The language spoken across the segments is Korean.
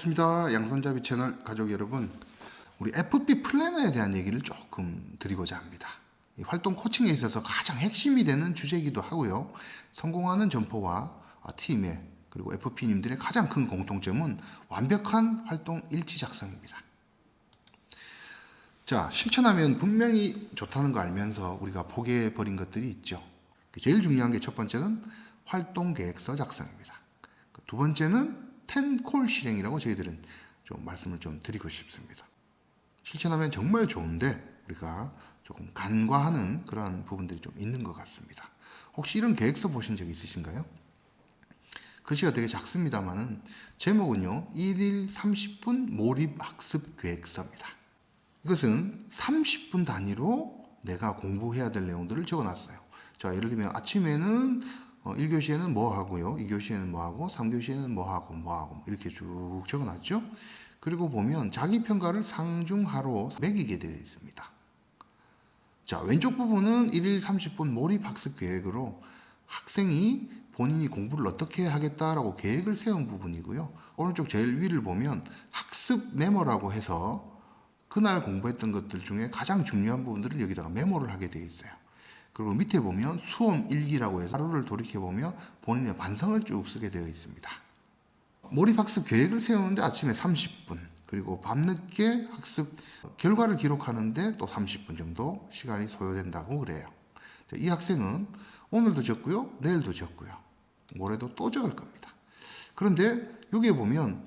반갑습니다. 양손잡이 채널 가족 여러분. 우리 FB 플래너에 대한 얘기를 조금 드리고자 합니다. 이 활동 코칭에 있어서 가장 핵심이 되는 주제이기도 하고요. 성공하는 점포와 아, 팀의 그리고 FP님들의 가장 큰 공통점은 완벽한 활동 일지 작성입니다. 자, 실천하면 분명히 좋다는 거 알면서 우리가 포기해 버린 것들이 있죠. 그 제일 중요한 게 첫 번째는 활동 계획서 작성입니다. 그두 번째는 텐콜 실행이라고 저희들은 좀 말씀을 좀 드리고 싶습니다. 실천하면 정말 좋은데 우리가 조금 간과하는 그러한 부분들이 좀 있는 것 같습니다. 혹시 이런 계획서 보신 적 있으신가요? 글씨가 되게 작습니다만은 제목은요 1일 30분 몰입 학습 계획서입니다. 이것은 30분 단위로 내가 공부해야 될 내용들을 적어놨어요. 자 예를 들면 아침에는 어, 1교시에는 뭐 하고요, 2교시에는 뭐 하고, 3교시에는 뭐 하고, 뭐 하고 이렇게 쭉 적어 놨죠. 그리고 보면 자기 평가를 상중하로 매기게 되어 있습니다. 자, 왼쪽 부분은 1일 30분 몰입 학습 계획으로 학생이 본인이 공부를 어떻게 하겠다라고 계획을 세운 부분이고요. 오른쪽 제일 위를 보면 학습 메모라고 해서 그날 공부했던 것들 중에 가장 중요한 부분들을 여기다가 메모를 하게 되어 있어요. 그리고 밑에 보면 수험 일기라고 해서 하루를 돌이켜 보며 본인의 반성을 쭉 쓰게 되어 있습니다. 몰입학습 계획을 세우는데 아침에 30분, 그리고 밤늦게 학습 결과를 기록하는데 또 30분 정도 시간이 소요된다고 그래요. 이 학생은 오늘도 적고요, 내일도 적고요, 모레도 또 적을 겁니다. 그런데 여기에 보면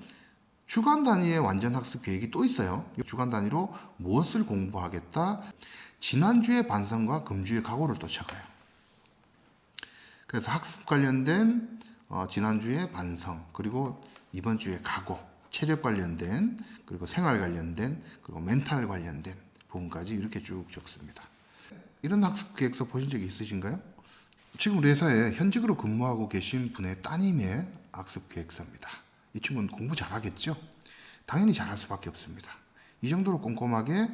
주간 단위의 완전 학습 계획이 또 있어요. 주간 단위로 무엇을 공부하겠다. 지난주의 반성과 금주의 각오를 또 적어요. 그래서 학습 관련된 어, 지난주의 반성 그리고 이번 주의 각오, 체력 관련된 그리고 생활 관련된 그리고 멘탈 관련된 부분까지 이렇게 쭉 적습니다. 이런 학습 계획서 보신 적이 있으신가요? 지금 우리 회사에 현직으로 근무하고 계신 분의 따님의 학습 계획서입니다. 이 친구는 공부 잘하겠죠? 당연히 잘할 수밖에 없습니다. 이 정도로 꼼꼼하게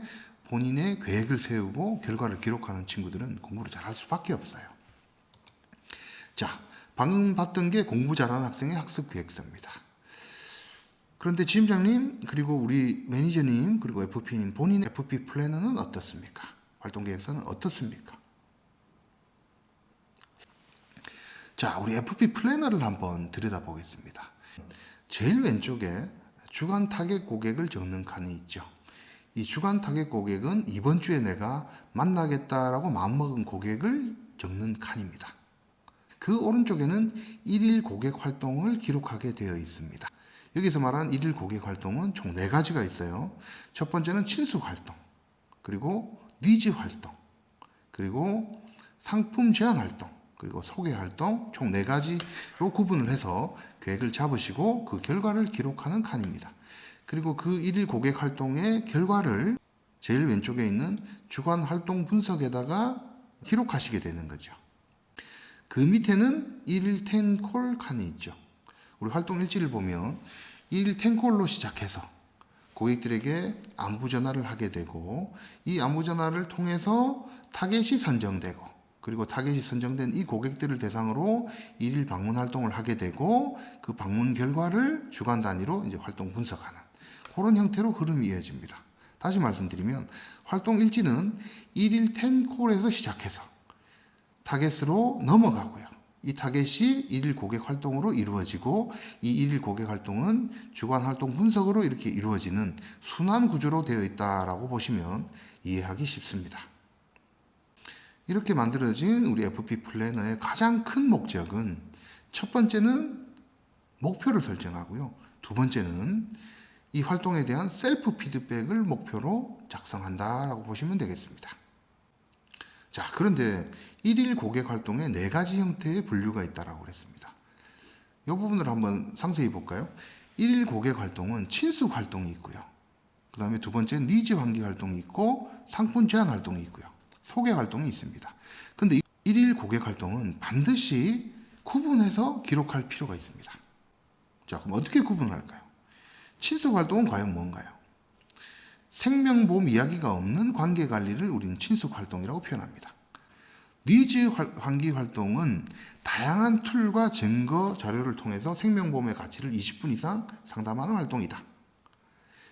본인의 계획을 세우고 결과를 기록하는 친구들은 공부를 잘할 수밖에 없어요. 자, 방금 봤던 게 공부 잘하는 학생의 학습 계획서입니다. 그런데 지점장님 그리고 우리 매니저님 그리고 FP님 본인 FP 플래너는 어떻습니까? 활동 계획서는 어떻습니까? 자, 우리 FP 플래너를 한번 들여다보겠습니다. 제일 왼쪽에 주간 타겟 고객을 적는 칸이 있죠. 이 주간 타겟 고객은 이번 주에 내가 만나겠다라고 마음먹은 고객을 적는 칸입니다. 그 오른쪽에는 일일 고객 활동을 기록하게 되어 있습니다. 여기서 말하는 일일 고객 활동은 총네 가지가 있어요. 첫 번째는 친숙 활동, 그리고 니즈 활동, 그리고 상품 제안 활동, 그리고 소개 활동 총네 가지로 구분을 해서 계획을 잡으시고 그 결과를 기록하는 칸입니다. 그리고 그 일일 고객 활동의 결과를 제일 왼쪽에 있는 주간 활동 분석에다가 기록하시게 되는 거죠. 그 밑에는 일일 텐콜 칸이 있죠. 우리 활동 일지를 보면 일일 텐콜로 시작해서 고객들에게 안부 전화를 하게 되고 이 안부 전화를 통해서 타겟이 선정되고 그리고 타겟이 선정된 이 고객들을 대상으로 일일 방문 활동을 하게 되고 그 방문 결과를 주간 단위로 이제 활동 분석하는 그런 형태로 흐름이 이어집니다. 다시 말씀드리면 활동 일지는 일일 텐콜에서 시작해서 타겟으로 넘어가고요. 이 타겟이 일일 고객 활동으로 이루어지고 이 일일 고객 활동은 주간 활동 분석으로 이렇게 이루어지는 순환 구조로 되어 있다라고 보시면 이해하기 쉽습니다. 이렇게 만들어진 우리 FP 플래너의 가장 큰 목적은 첫 번째는 목표를 설정하고요. 두 번째는 이 활동에 대한 셀프 피드백을 목표로 작성한다라고 보시면 되겠습니다. 자, 그런데 일일 고객 활동에 네 가지 형태의 분류가 있다라고 그랬습니다. 이 부분을 한번 상세히 볼까요? 일일 고객 활동은 친숙 활동이 있고요. 그 다음에 두 번째는 니즈 환기 활동이 있고 상품 제한 활동이 있고요. 소개 활동이 있습니다. 근데 일일 고객 활동은 반드시 구분해서 기록할 필요가 있습니다. 자, 그럼 어떻게 구분할까요? 친숙 활동은 과연 뭔가요? 생명보험 이야기가 없는 관계 관리를 우리는 친숙 활동이라고 표현합니다. 니즈 환기 활동은 다양한 툴과 증거 자료를 통해서 생명보험의 가치를 20분 이상 상담하는 활동이다.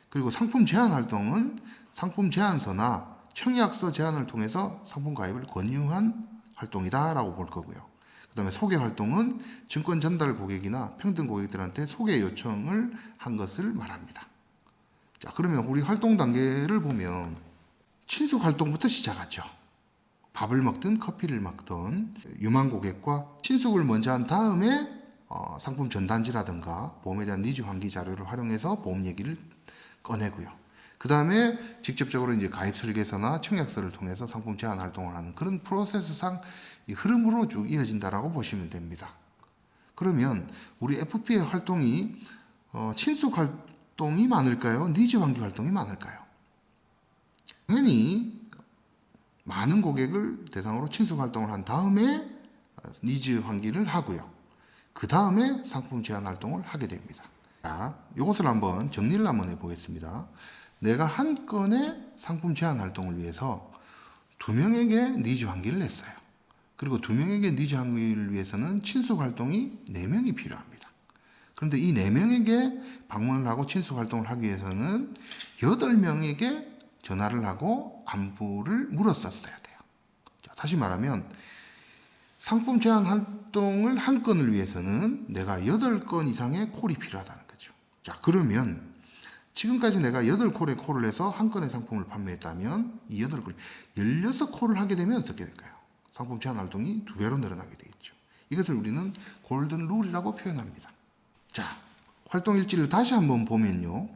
그리고 상품 제한 활동은 상품 제안서나 청약서 제안을 통해서 상품 가입을 권유한 활동이다라고 볼 거고요. 그다음에 소개 활동은 증권 전달 고객이나 평등 고객들한테 소개 요청을 한 것을 말합니다. 자, 그러면 우리 활동 단계를 보면 친숙 활동부터 시작하죠. 밥을 먹든 커피를 먹든 유망 고객과 친숙을 먼저 한 다음에 어, 상품 전단지라든가 보험에 대한 니즈 환기 자료를 활용해서 보험 얘기를 꺼내고요. 그 다음에 직접적으로 이제 가입 설계서나 청약서를 통해서 상품 제안 활동을 하는 그런 프로세스상 이 흐름으로 쭉 이어진다라고 보시면 됩니다. 그러면 우리 FP의 활동이 어, 친숙 활동이 많을까요? 니즈 환기 활동이 많을까요? 당연히 많은 고객을 대상으로 친숙 활동을 한 다음에 니즈 환기를 하고요. 그 다음에 상품 제안 활동을 하게 됩니다. 자, 이것을 한번 정리를 한번 해보겠습니다. 내가 한 건의 상품 제안 활동을 위해서 두 명에게 니즈 환기를 냈어요. 그리고 두 명에게 니즈 환기를 위해서는 친숙 활동이 네 명이 필요합니다. 그런데 이 네 명에게 방문을 하고 친숙 활동을 하기 위해서는 여덟 명에게 전화를 하고 안부를 물었었어야 돼요. 자, 다시 말하면 상품 제한 활동을 한 건을 위해서는 내가 여덟 건 이상의 콜이 필요하다는 거죠. 자, 그러면 지금까지 내가 여덟 콜의 콜을 해서 한 건의 상품을 판매했다면 이 여덟 콜, 열여섯 콜을 하게 되면 어떻게 될까요? 상품 제한 활동이 두 배로 늘어나게 되겠죠. 이것을 우리는 골든 룰이라고 표현합니다. 자, 활동 일지를 다시 한번 보면요.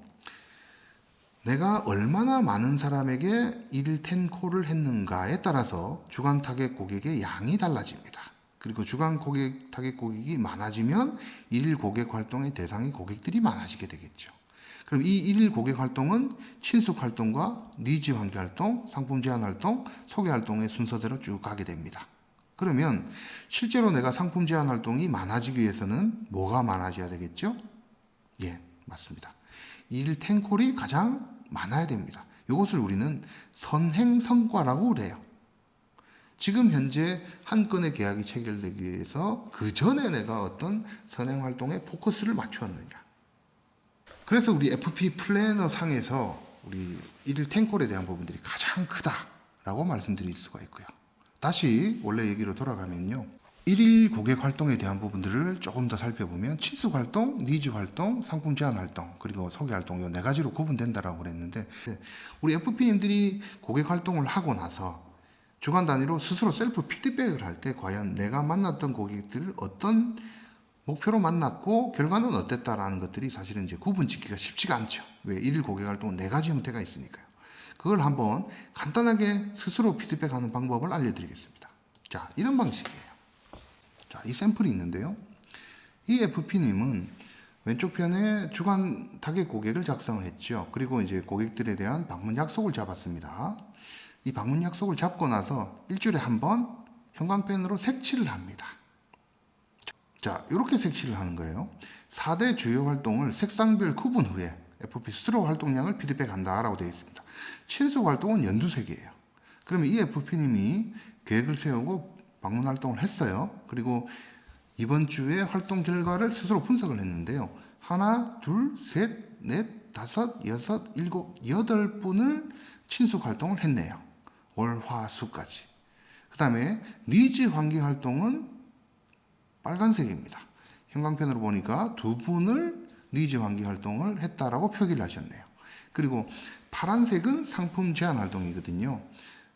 내가 얼마나 많은 사람에게 일일 10콜을 했는가에 따라서 주간 타겟 고객의 양이 달라집니다. 그리고 주간 고객 타겟 고객이 많아지면 일일 고객 활동의 대상의 고객들이 많아지게 되겠죠. 그럼 이 일일 고객 활동은 친숙 활동과 니즈 환기 활동, 상품 제한 활동, 소개 활동의 순서대로 쭉 가게 됩니다. 그러면 실제로 내가 상품 제한 활동이 많아지기 위해서는 뭐가 많아져야 되겠죠? 예, 맞습니다. 일일 10콜이 가장 많아야 됩니다. 이것을 우리는 선행 성과라고 그래요. 지금 현재 한 건의 계약이 체결되기 위해서 그 전에 내가 어떤 선행 활동에 포커스를 맞추었느냐. 그래서 우리 FP 플래너 상에서 우리 일일 탱콜에 대한 부분들이 가장 크다라고 말씀드릴 수가 있고요. 다시 원래 얘기로 돌아가면요. 일일 고객 활동에 대한 부분들을 조금 더 살펴보면 친숙 활동, 니즈 활동, 상품 제한 활동, 그리고 소개 활동 요네 가지로 구분된다라고 그랬는데 우리 FP님들이 고객 활동을 하고 나서 주간 단위로 스스로 셀프 피드백을 할 때 과연 내가 만났던 고객들을 어떤 목표로 만났고 결과는 어땠다라는 것들이 사실은 이제 구분 짓기가 쉽지가 않죠. 왜 일일 고객 활동은 네 가지 형태가 있으니까요. 그걸 한번 간단하게 스스로 피드백하는 방법을 알려드리겠습니다. 자, 이런 방식이에요. 자, 이 샘플이 있는데요. 이 FP님은 왼쪽 편에 주간 타겟 고객을 작성을 했죠. 그리고 이제 고객들에 대한 방문 약속을 잡았습니다. 이 방문 약속을 잡고 나서 일주일에 한 번 형광펜으로 색칠을 합니다. 자, 이렇게 색칠을 하는 거예요. 4대 주요 활동을 색상별 구분 후에 FP 스스로 활동량을 피드백한다라고 되어 있습니다. 친숙 활동은 연두색이에요. 그러면 이 FP님이 계획을 세우고 방문 활동을 했어요. 그리고 이번 주에 활동 결과를 스스로 분석을 했는데요. 하나, 둘, 셋, 넷, 다섯, 여섯, 일곱, 여덟 분을 친숙 활동을 했네요. 월, 화, 수까지. 그 다음에 니즈 환기 활동은 빨간색입니다. 형광펜으로 보니까 두 분을 니즈 환기 활동을 했다라고 표기를 하셨네요. 그리고 파란색은 상품 제한 활동이거든요.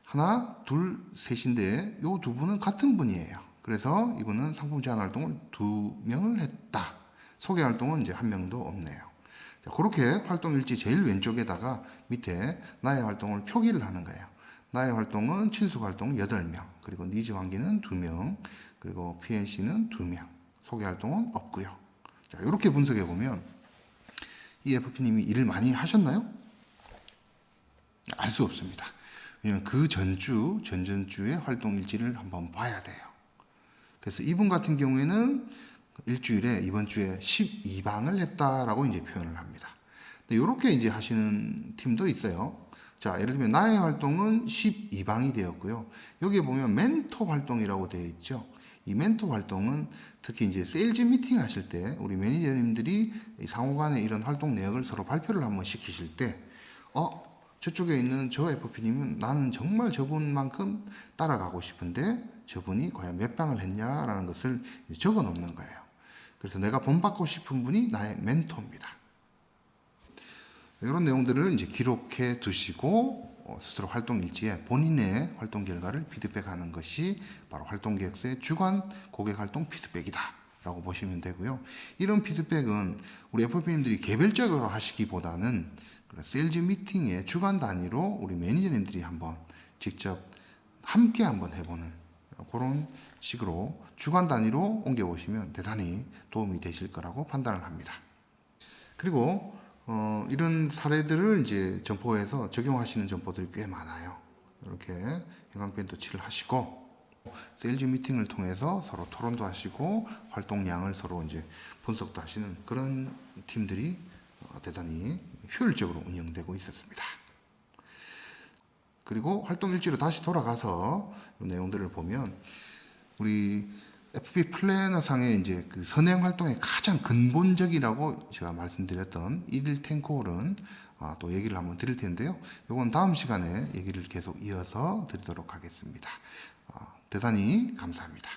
하나, 둘, 셋인데 요 두 분은 같은 분이에요. 그래서 이분은 상품 제한 활동을 두 명을 했다. 소개 활동은 이제 한 명도 없네요. 자, 그렇게 활동 일지 제일 왼쪽에다가 밑에 나의 활동을 표기를 하는 거예요. 나의 활동은 친숙 활동 8명, 그리고 니즈 환기는 2명, 그리고 PNC는 2명, 소개 활동은 없고요. 자, 이렇게 분석해 보면 이 FP님이 일을 많이 하셨나요? 알 수 없습니다. 왜냐면 그 전주, 전전주의 활동 일지를 한번 봐야 돼요. 그래서 이분 같은 경우에는 일주일에 이번 주에 12방을 했다라고 이제 표현을 합니다. 이렇게 이제 하시는 팀도 있어요. 자, 예를 들면 나의 활동은 12방이 되었고요. 여기에 보면 멘토 활동이라고 되어 있죠. 이 멘토 활동은 특히 이제 세일즈 미팅 하실 때 우리 매니저님들이 이 상호간에 이런 활동 내역을 서로 발표를 한번 시키실 때, 어, 저쪽에 있는 저 FP님은 나는 정말 저분만큼 따라가고 싶은데 저분이 과연 몇 방을 했냐라는 것을 적어 놓는 거예요. 그래서 내가 본받고 싶은 분이 나의 멘토입니다. 이런 내용들을 이제 기록해 두시고 어, 스스로 활동 일지에 본인의 활동 결과를 피드백하는 것이 바로 활동 계획서의 주간 고객 활동 피드백이다 라고 보시면 되고요. 이런 피드백은 우리 FP님들이 개별적으로 하시기보다는 세일즈 미팅의 주간 단위로 우리 매니저님들이 한번 직접 함께 한번 해보는 그런 식으로 주간 단위로 옮겨보시면 대단히 도움이 되실 거라고 판단을 합니다. 그리고 어, 이런 사례들을 이제 점포에서 적용하시는 점포들이 꽤 많아요. 이렇게 형광펜 도치를 하시고 세일즈 미팅을 통해서 서로 토론도 하시고 활동량을 서로 이제 분석도 하시는 그런 팀들이 어, 대단히 효율적으로 운영되고 있었습니다. 그리고 활동 일지로 다시 돌아가서 이 내용들을 보면 우리 FP 플래너 상의 이제 그 선행 활동의 가장 근본적이라고 제가 말씀드렸던 일일 탱콜은 아, 또 얘기를 한번 드릴 텐데요. 이건 다음 시간에 얘기를 계속 이어서 드리도록 하겠습니다. 아, 대단히 감사합니다.